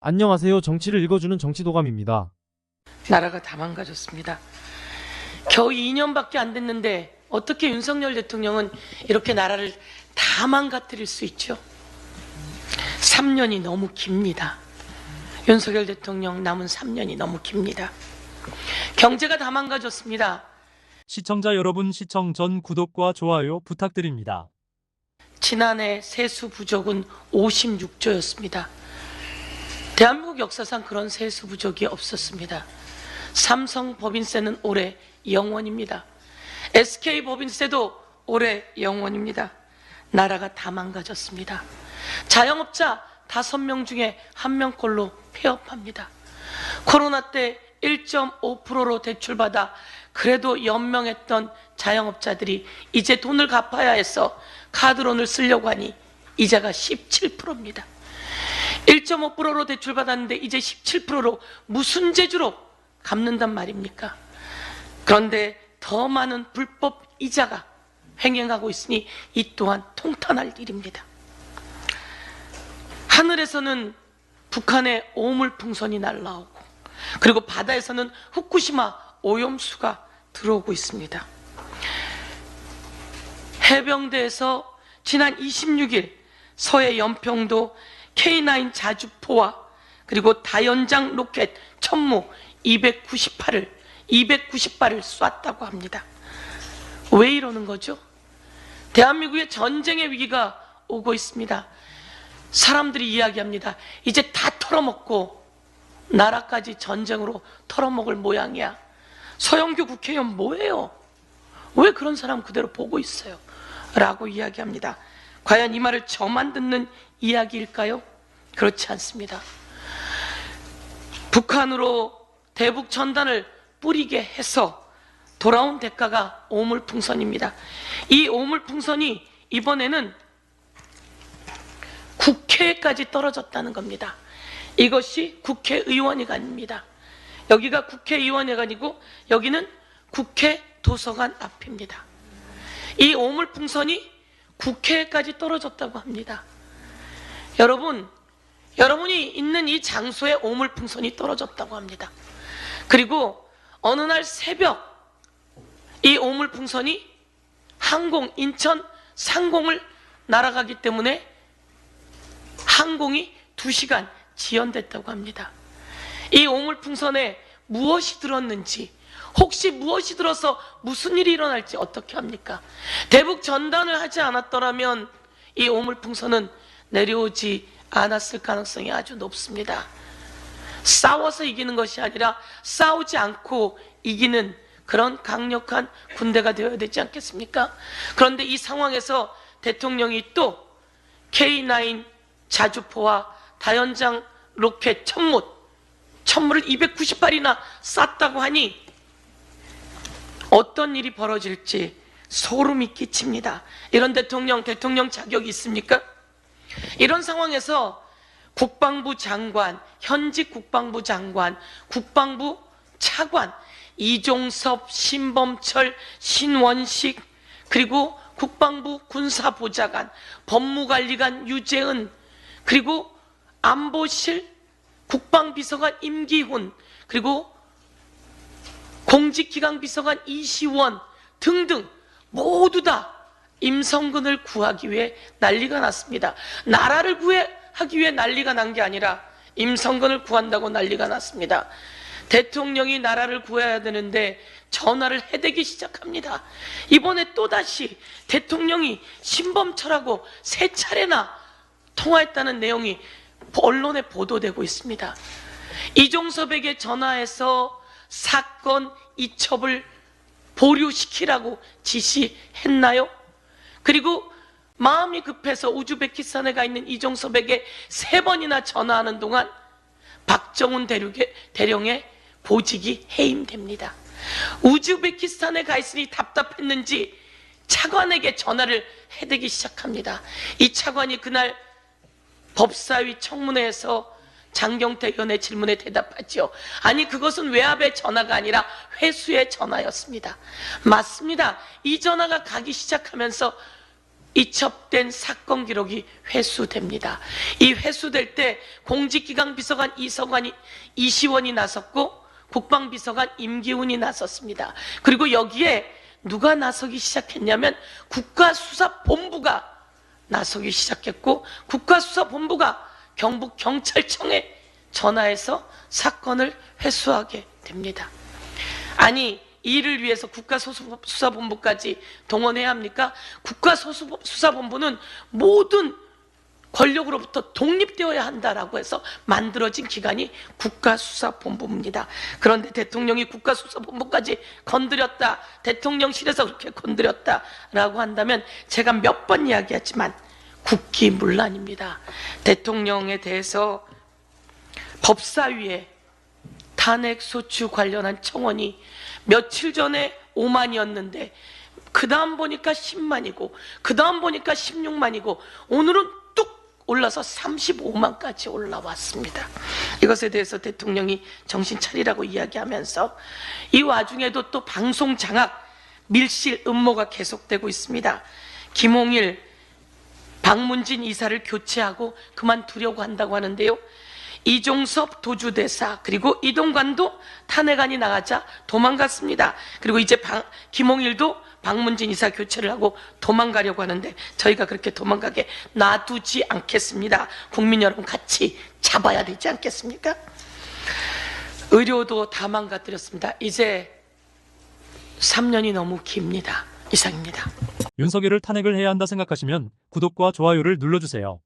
안녕하세요. 정치를 읽어주는 정치도감입니다. 나라가 다 망가졌습니다. 겨우 2년밖에 안 됐는데 어떻게 윤석열 대통령은 이렇게 나라를 다 망가뜨릴 수 있죠? 3년이 너무 깁니다. 윤석열 대통령 남은 3년이 너무 깁니다. 경제가 다 망가졌습니다. 시청자 여러분 시청 전 구독과 좋아요 부탁드립니다. 지난해 세수 부족은 56조였습니다. 대한민국 역사상 그런 세수 부족이 없었습니다. 삼성 법인세는 올해 0원입니다. SK 법인세도 올해 0원입니다. 나라가 다 망가졌습니다. 자영업자 5명 중에 1명꼴로 폐업합니다. 코로나 때 1.5%로 대출받아 그래도 연명했던 자영업자들이 이제 돈을 갚아야 해서 카드론을 쓰려고 하니 이자가 17%입니다. 1.5%로 대출받았는데 이제 17%로 무슨 재주로 갚는단 말입니까? 그런데 더 많은 불법 이자가 횡행하고 있으니 이 또한 통탄할 일입니다. 하늘에서는 북한의 오물풍선이 날라오고 그리고 바다에서는 후쿠시마 오염수가 들어오고 있습니다. 해병대에서 지난 26일 서해 연평도 K9 자주포와 그리고 다연장 로켓 천무 298을 290발을 쐈다고 합니다. 왜 이러는 거죠? 대한민국의 전쟁의 위기가 오고 있습니다. 사람들이 이야기합니다. 이제 다 털어먹고 나라까지 전쟁으로 털어먹을 모양이야. 서영교 국회의원 뭐예요? 왜 그런 사람 그대로 보고 있어요? 라고 이야기합니다. 과연 이 말을 저만 듣는 이야기일까요? 그렇지 않습니다. 북한으로 대북 전단을 뿌리게 해서 돌아온 대가가 오물풍선입니다. 이 오물풍선이 이번에는 국회까지 떨어졌다는 겁니다. 이것이 국회의원회관입니다. 여기가 국회의원회관이고 여기는 국회 도서관 앞입니다. 이 오물풍선이 국회까지 떨어졌다고 합니다. 여러분, 여러분이 있는 이 장소에 오물풍선이 떨어졌다고 합니다. 그리고 어느 날 새벽 이 오물풍선이 항공 인천 상공을 날아가기 때문에 항공이 2시간 지연됐다고 합니다. 이 오물풍선에 무엇이 들었는지 혹시 무엇이 들어서 무슨 일이 일어날지 어떻게 합니까? 대북 전단을 하지 않았더라면 이 오물풍선은 내려오지 않았을 가능성이 아주 높습니다. 싸워서 이기는 것이 아니라 싸우지 않고 이기는 그런 강력한 군대가 되어야 되지 않겠습니까? 그런데 이 상황에서 대통령이 또 K9 자주포와 다연장 로켓 천못 천물을 290발이나 쐈다고 하니 어떤 일이 벌어질지 소름이 끼칩니다. 이런 대통령, 대통령 자격이 있습니까? 이런 상황에서 국방부 장관, 현직 국방부 장관, 국방부 차관, 이종섭, 신범철, 신원식, 그리고 국방부 군사보좌관, 법무관리관 유재은, 그리고 안보실 국방비서관 임기훈, 그리고 공직기강 비서관 이시원 등등 모두 다 임성근을 구하기 위해 난리가 났습니다. 나라를 구하기 위해 난리가 난 게 아니라 임성근을 구한다고 난리가 났습니다. 대통령이 나라를 구해야 되는데 전화를 해대기 시작합니다. 이번에 또다시 대통령이 신범철하고 세 차례나 통화했다는 내용이 언론에 보도되고 있습니다. 이종섭에게 전화해서 사건 이첩을 보류시키라고 지시했나요? 그리고 마음이 급해서 우즈베키스탄에 가 있는 이종섭에게 세 번이나 전화하는 동안 박정훈 대륙의, 대령의 보직이 해임됩니다. 우즈베키스탄에 가 있으니 답답했는지 차관에게 전화를 해대기 시작합니다. 이 차관이 그날 법사위 청문회에서 장경태 의원의 질문에 대답하죠. 아니 그것은 외압의 전화가 아니라 회수의 전화였습니다. 맞습니다. 이 전화가 가기 시작하면서 이첩된 사건 기록이 회수됩니다. 이 회수될 때 공직기강 비서관 이서관이 이시원이 나섰고 국방비서관 임기훈이 나섰습니다. 그리고 여기에 누가 나서기 시작했냐면 국가수사본부가 나서기 시작했고 국가수사본부가 경북 경찰청에 전화해서 사건을 회수하게 됩니다. 아니 이를 위해서 국가수사본부까지 동원해야 합니까? 국가수사본부는 모든 권력으로부터 독립되어야 한다라고 해서 만들어진 기관이 국가수사본부입니다. 그런데 대통령이 국가수사본부까지 건드렸다, 대통령실에서 그렇게 건드렸다라고 한다면 제가 몇 번 이야기했지만 국기문란입니다. 대통령에 대해서 법사위에 탄핵 소추 관련한 청원이 며칠 전에 5만이었는데 그 다음 보니까 10만이고 그 다음 보니까 16만이고 오늘은 뚝 올라서 35만까지 올라왔습니다. 이것에 대해서 대통령이 정신 차리라고 이야기하면서 이 와중에도 또 방송 장악 밀실 음모가 계속되고 있습니다. 김홍일 박문진 이사를 교체하고 그만두려고 한다고 하는데요. 이종섭 도주대사 그리고 이동관도 탄핵안이 나가자 도망갔습니다. 그리고 이제 방- 김홍일도 박문진 이사 교체를 하고 도망가려고 하는데 저희가 그렇게 도망가게 놔두지 않겠습니다. 국민 여러분 같이 잡아야 되지 않겠습니까? 의료도 다 망가뜨렸습니다. 이제 3년이 너무 깁니다. 이상입니다. 윤석열을 탄핵을 해야 한다 생각하시면 구독과 좋아요를 눌러주세요.